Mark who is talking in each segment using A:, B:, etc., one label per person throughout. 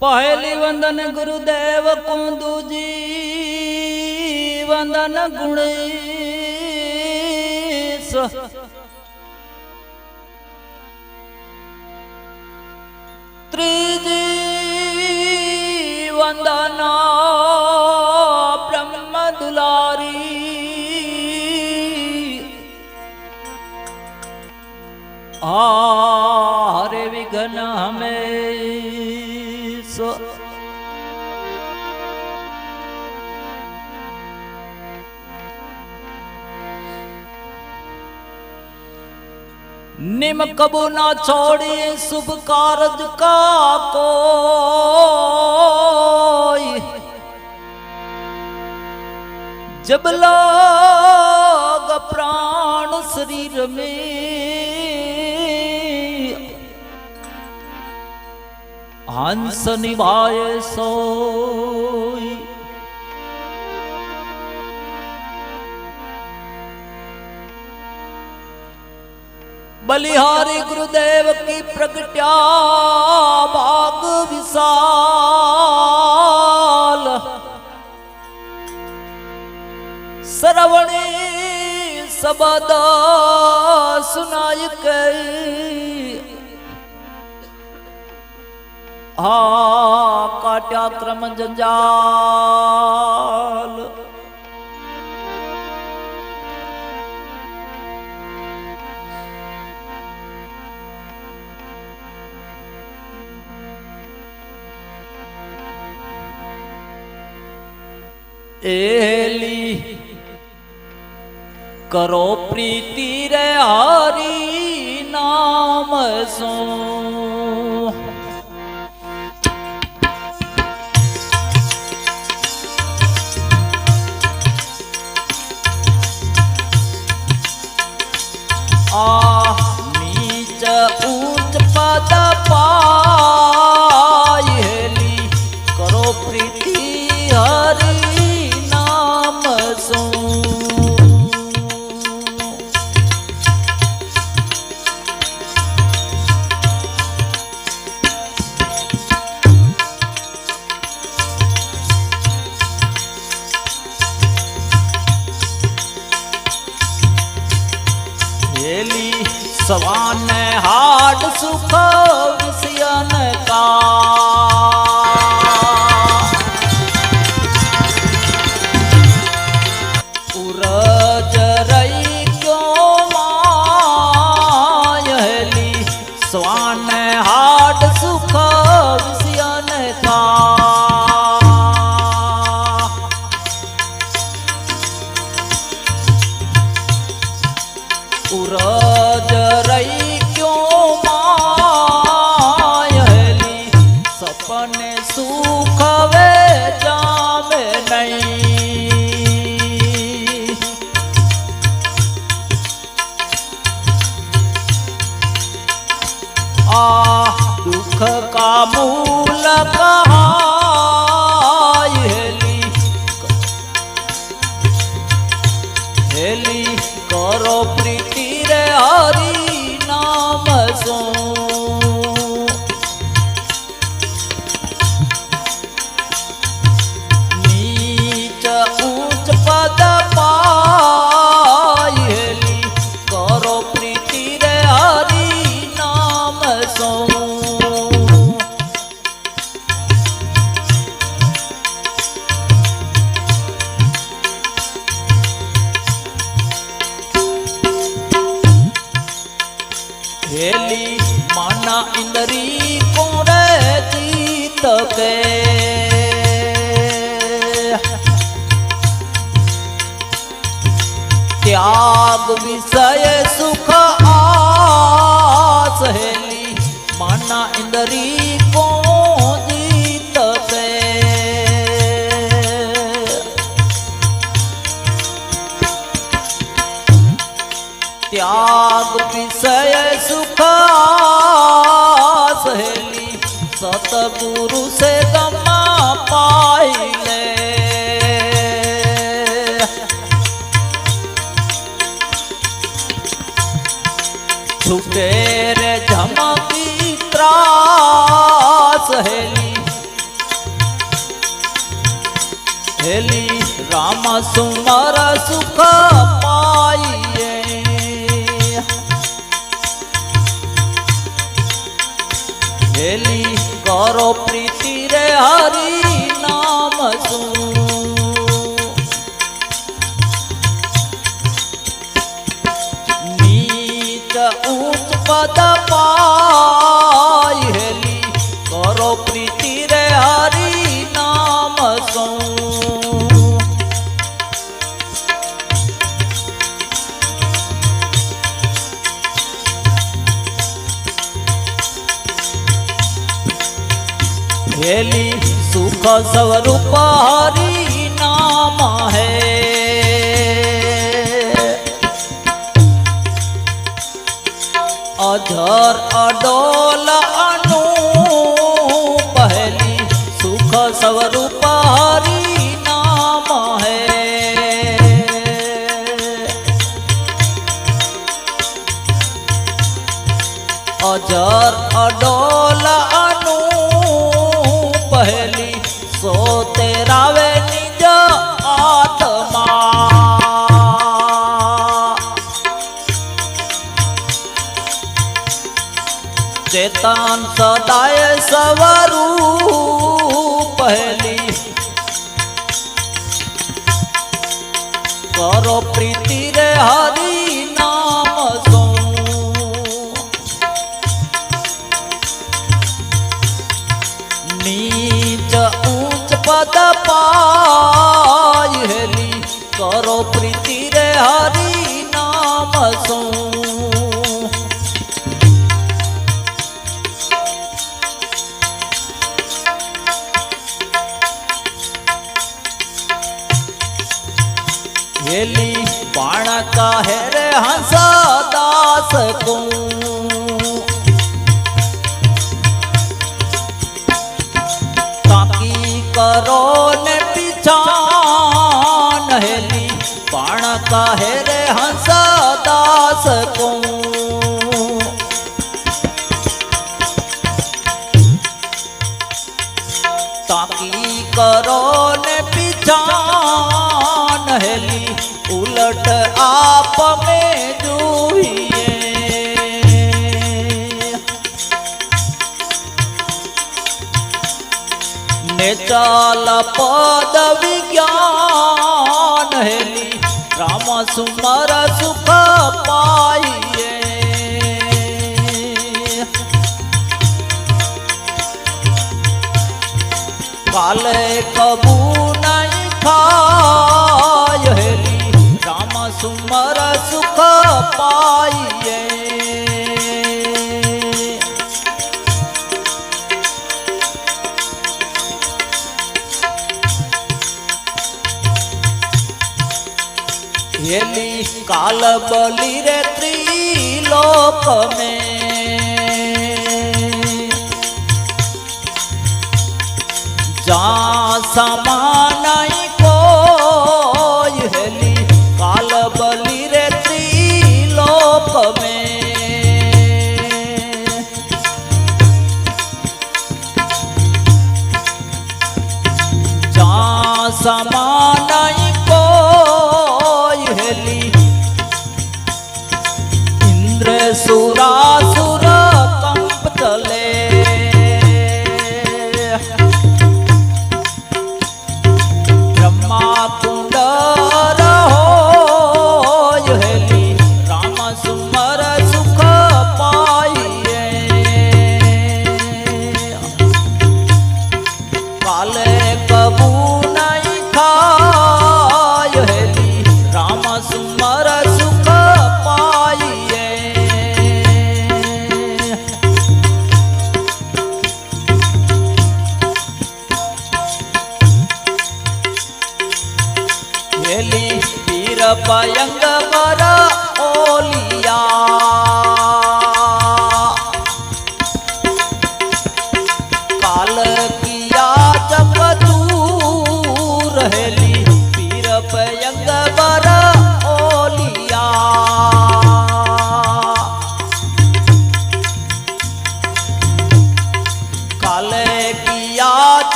A: પહેલી વંદન ગુરુદેવ કુંદુજી વંદન ગુણેશ. ત્રીજી વંદન બ્રહ્મ દુલારી હારે નિમ કબુ ના છોડી શુભ કારજ કા કોઈ જબ લોગ પ્રાણ શરીર મે હંસ નિભાય સૌ બલિહારી ગુરુદેવ કી પ્રગટ્યા ભાગ વિશાલ સરવણી સબદ સુનાય કઈ હા કાટ્યા ક્રમ જંજાલ એલી કરો પ્રીતિ રે હરી નામ શું હેલી સવાને હાડ સુખ માના ઇન્દ્રી કોરે જીત કે. ત્યાગ વિષય સુખ આસ હેલી. માના ઇન્દ્રી કો જીત કે. ત્યાગ વિષય सतगुरु से गमा पाइले। छुटे रे झमकी त्रास हेली। हेली राम सुमर सुख पाइए। हेली করো প্রীতি রে হরি બસવ રૂપ હરી નામ હે અધર અડોલા નીચ ઊંચ પદ પાય હેલી કરો પ્રીતિ રે હરી નામ શું काहे रे हंसा दास को ताकी करो ने पिछान हेली, उलट आप में जूहिए। ने चाल पदवी मासूम मारा કાલ બલી રે ત્રિલોક મે જા સમા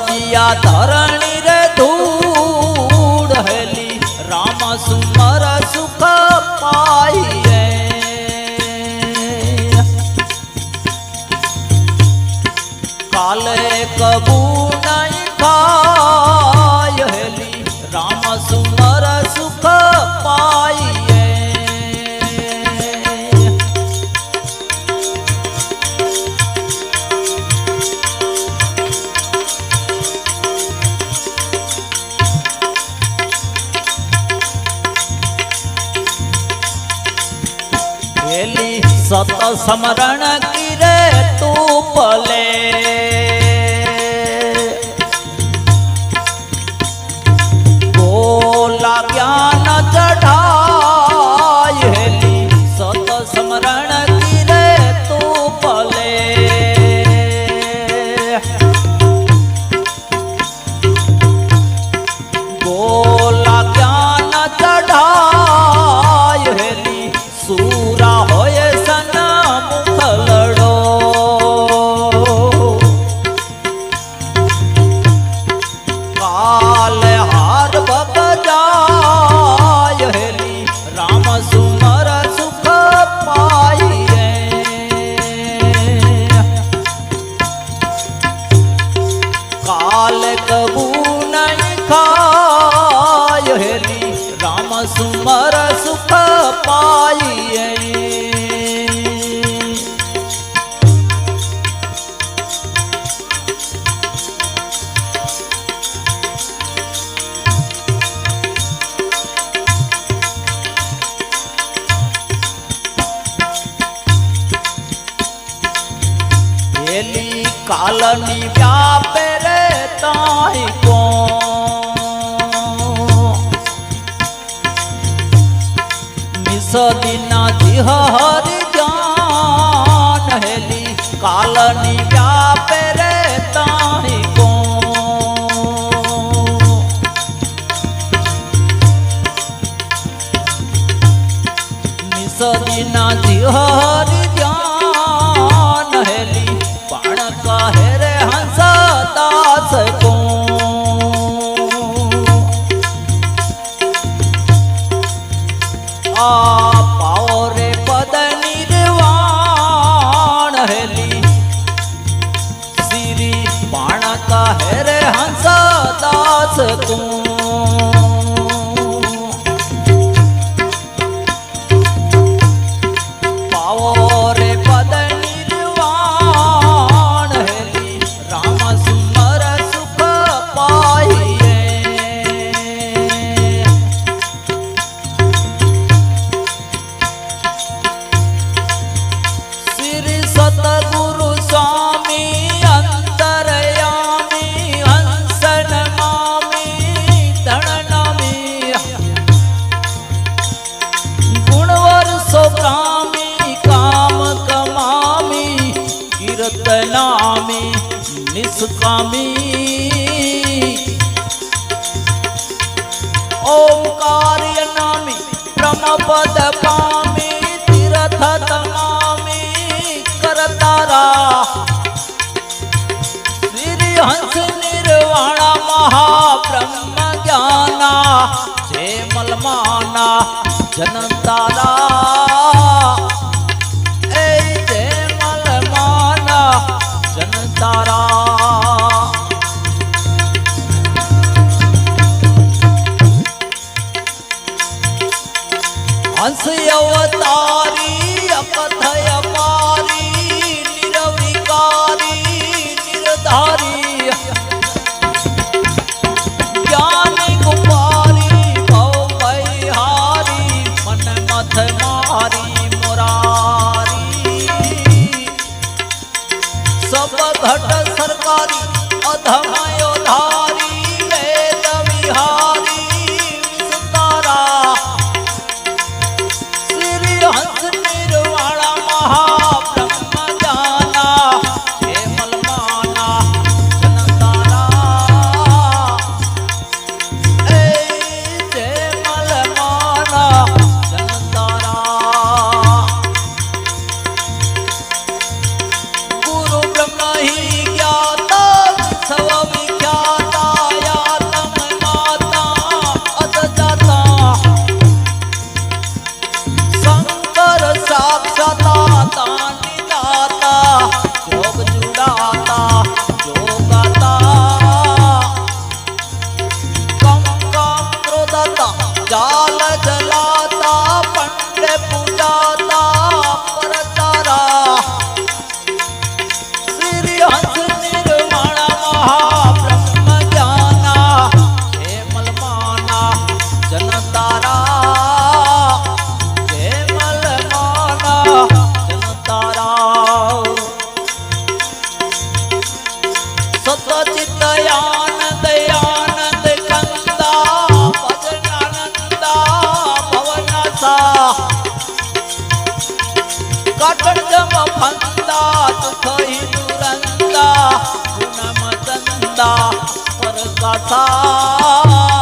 A: દિયા ધરણ समरण स्वामी। ओंकार नामी प्रणपद पामी तीर्थ तमामी करतारा। श्री हंस निर्वाणा महाब्रह्म ज्ञाना से मलमाना जनतारा કાટડમાં ફંદા થઈ દુરંદા ગુનામાં દંદા પર ગાથા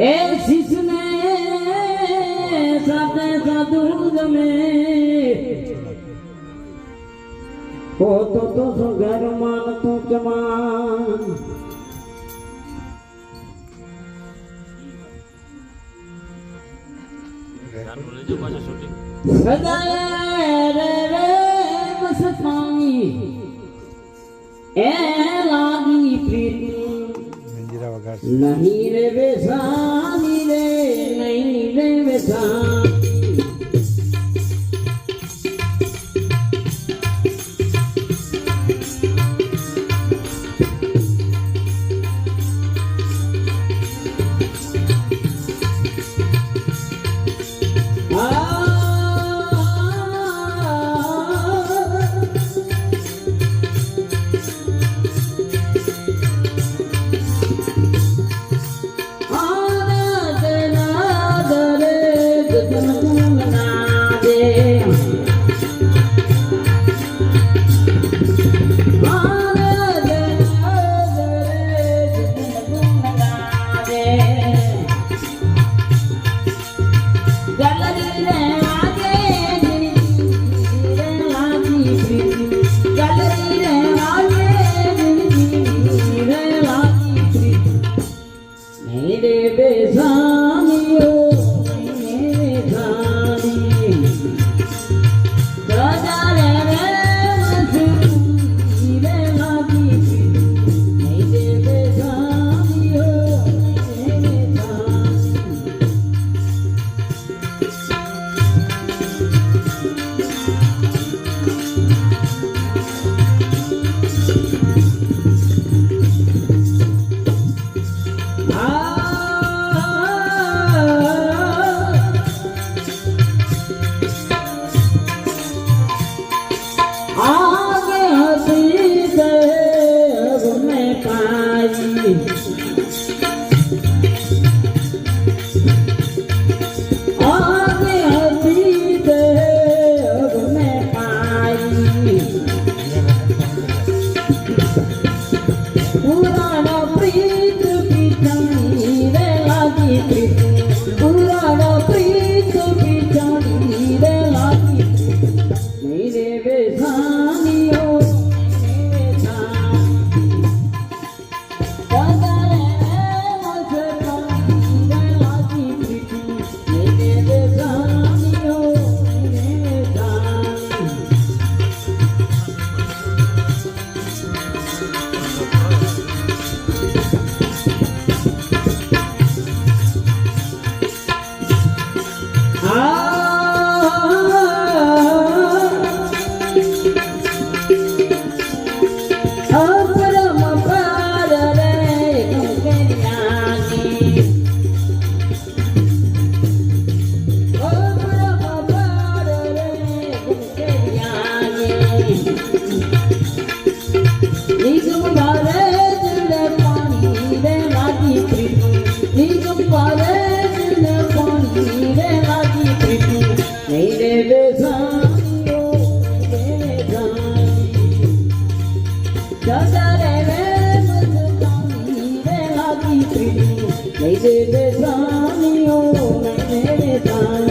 B: એ શિષને સાથે સાધુ ગમે. હોતો તો શું ઘર માનતો કમાન સદાય રે રે બસ સ્વામી. એ નહીં રે બેસાની રે નહીં રે બેસા. নিজে জানিও না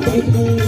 B: the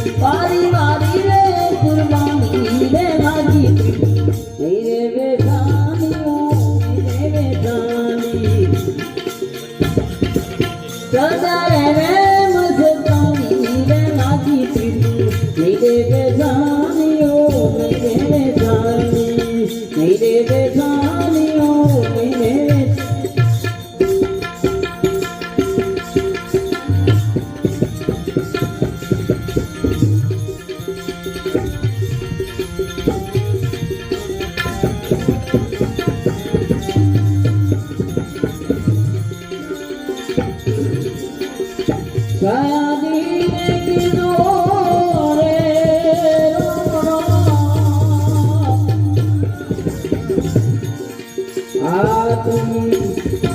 B: આ